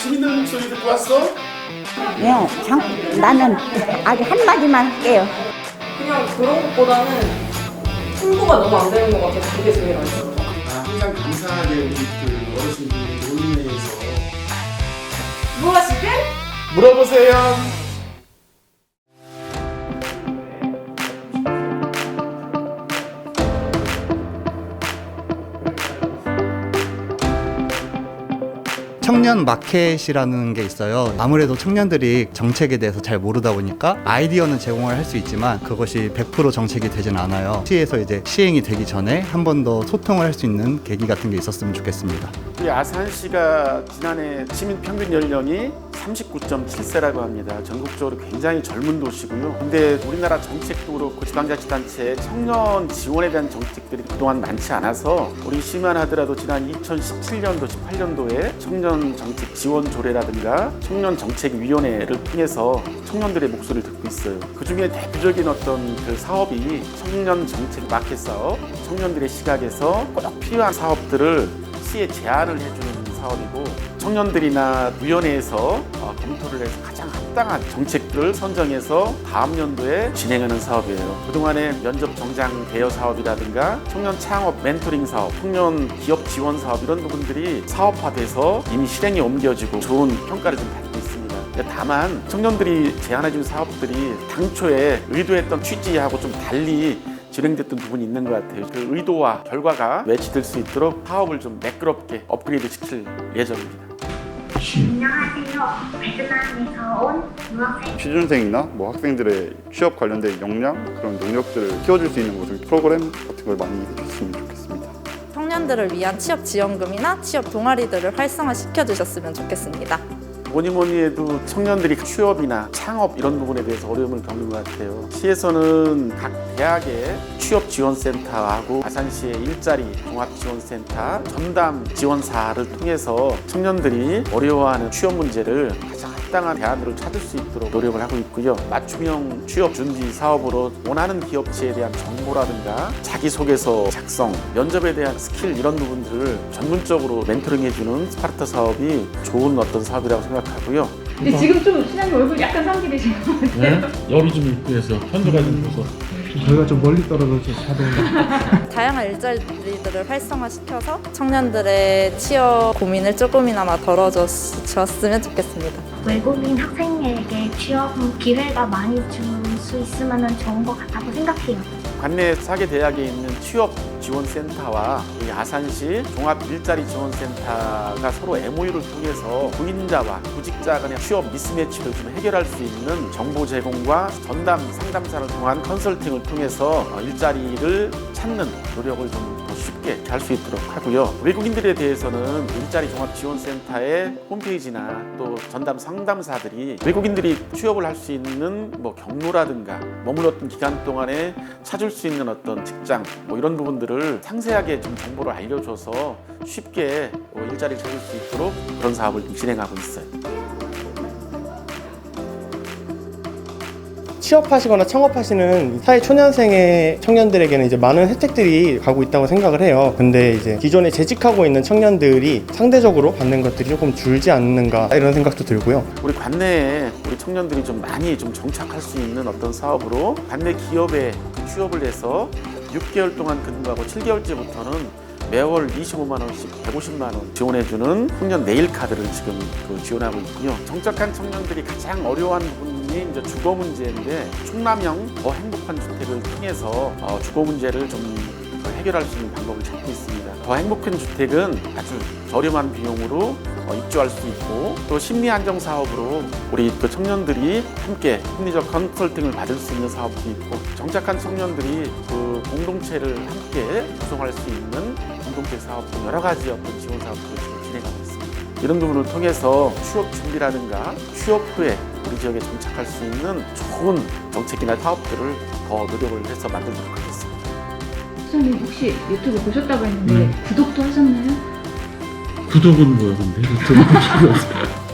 시민들 목소리 듣고 왔어? 네, 장, 나는 아주 한마디만 할게요. 그냥 그런 것보다는 홍보가 너무 안 되는 것 같아서 그게 제일 아쉬워요. 아, 항상 감사하게 우리 그 어르신들이 논의회에서 무엇이든 물어보세요. 청년 마켓이라는 게 있어요. 아무래도 청년들이 정책에 대해서 잘 모르다 보니까 아이디어는 제공을 할 수 있지만 그것이 100% 정책이 되진 않아요. 시에서 이제 시행이 되기 전에 한 번 더 소통을 할 수 있는 계기 같은 게 있었으면 좋겠습니다. 아산시가 지난해 시민 평균 연령이 39.7세라고 합니다. 전국적으로 굉장히 젊은 도시고요. 근데 우리나라 정책도 그렇고 지방자치단체 청년 지원에 대한 정책들이 그동안 많지 않아서 우리 시만 하더라도 지난 2017년도, 18년도에 청년 정책 지원 조례라든가 청년 정책 위원회를 통해서 청년들의 목소리를 듣고 있어요. 그 중에 대표적인 어떤 그 사업이 청년 정책 마켓 사업, 청년들의 시각에서 꼭 필요한 사업들을 시에 제안을 해주는 사업이고 청년들이나 위원회에서 어, 검토를 해서 가장 합당한 정책들을 선정해서 다음 연도에 진행하는 사업이에요. 그동안에 면접 정장 대여 사업이라든가 청년 창업 멘토링 사업, 청년 기업 지원 사업 이런 부분들이 사업화돼서 이미 실행에 옮겨지고 좋은 평가를 좀 받고 있습니다. 다만 청년들이 제안해준 사업들이 당초에 의도했던 취지하고 좀 달리 진행됐던 부분이 있는 것 같아요. 그 의도와 결과가 매치될 수 있도록 사업을 좀 매끄럽게 업그레이드 시킬 예정입니다. 안녕하세요. 베트남에서 온 유학생 취준생이나 뭐 학생들의 취업 관련된 역량 그런 능력들을 키워줄 수 있는 무슨 프로그램 같은 걸 많이 해주셨으면 좋겠습니다. 청년들을 위한 취업 지원금이나 취업 동아리들을 활성화시켜 주셨으면 좋겠습니다. 뭐니 뭐니 해도 청년들이 취업이나 창업 이런 부분에 대해서 어려움을 겪는 것 같아요. 시에서는 각 대학의 취업 지원센터하고 아산시의 일자리 종합 지원센터 전담 지원사를 통해서 청년들이 어려워하는 취업 문제를 가장 합당한 대안으로 찾을 수 있도록 노력을 하고 있고요. 맞춤형 취업 준비 사업으로 원하는 기업체에 대한 정보라든가 자기소개서 작성, 면접에 대한 스킬 이런 부분들을 전문적으로 멘토링해주는 스파르타 사업이 좋은 어떤 사업이라고 생각하고요. 근데 지금 좀 시장님 얼굴 약간 상기되신 것 같아요. 네? 열이 좀 있고 해서 현도가 좀 줘서 저희가 좀 멀리 떨어져서 사도 다양한 일자리들을 활성화시켜서 청년들의 취업 고민을 조금이나마 덜어줬으면 좋겠습니다. 외국인 학생에게 취업 기회가 많이 줄 수 있으면 좋은 것 같다고 생각해요. 관내 사계 대학에 있는 취업 지원센터와 우리 아산시 종합 일자리 지원센터가 서로 MOU를 통해서 구인자와 구직자 간의 취업 미스매치를 좀 해결할 수 있는 정보 제공과 전담 상담사를 통한 컨설팅을 통해서 어, 일자리를 찾는 노력을 좀더 쉽게 할수 있도록 하고요. 외국인들에 대해서는 일자리 종합 지원센터의 홈페이지나 또 전담 상담사들이 외국인들이 취업을 할 수 있는 뭐 경로라든가 머물렀던 기간 동안에 찾을 수 있는 어떤 직장 뭐 이런 부분들을 상세하게 좀 정보를 알려줘서 쉽게 뭐 일자리를 찾을 수 있도록 그런 사업을 좀 진행하고 있어요. 취업하시거나 창업하시는 사회 초년생의 청년들에게는 이제 많은 혜택들이 가고 있다고 생각을 해요. 근데 이제 기존에 재직하고 있는 청년들이 상대적으로 받는 것들이 조금 줄지 않는가 이런 생각도 들고요. 우리 관내에 우리 청년들이 좀 많이 좀 정착할 수 있는 어떤 사업으로 관내 기업에 취업을 해서 6개월 동안 근무하고 7개월째부터는 매월 25만 원씩 150만 원 지원해주는 청년 네일 카드를 지금 그 지원하고 있고요. 정착한 청년들이 가장 어려워하는 부분 이 이제 주거 문제인데 충남형 더 행복한 주택을 통해서 어, 주거 문제를 좀그 해결할 수 있는 방법을 찾고 있습니다. 더 행복한 주택은 아주 저렴한 비용으로 어, 입주할 수 있고 또 심리 안정 사업으로 우리 그 청년들이 함께 심리적 컨설팅을 받을 수 있는 사업도 있고 정착한 청년들이 그 공동체를 함께 구성할 수 있는 공동체 사업 등 여러 가지 어떤 지원 진행하고 있습니다. 이런 부분을 통해서 취업 준비라든가 취업 후에 우리 지역에 정착할 수 있는 좋은 정책이나 사업들을 더 노력을 해서 만들도록 하겠습니다. 시장님 혹시 유튜브 보셨다고 했는데 네. 구독도 하셨나요? 구독은 뭐야 근데 유튜브 필요 없어요.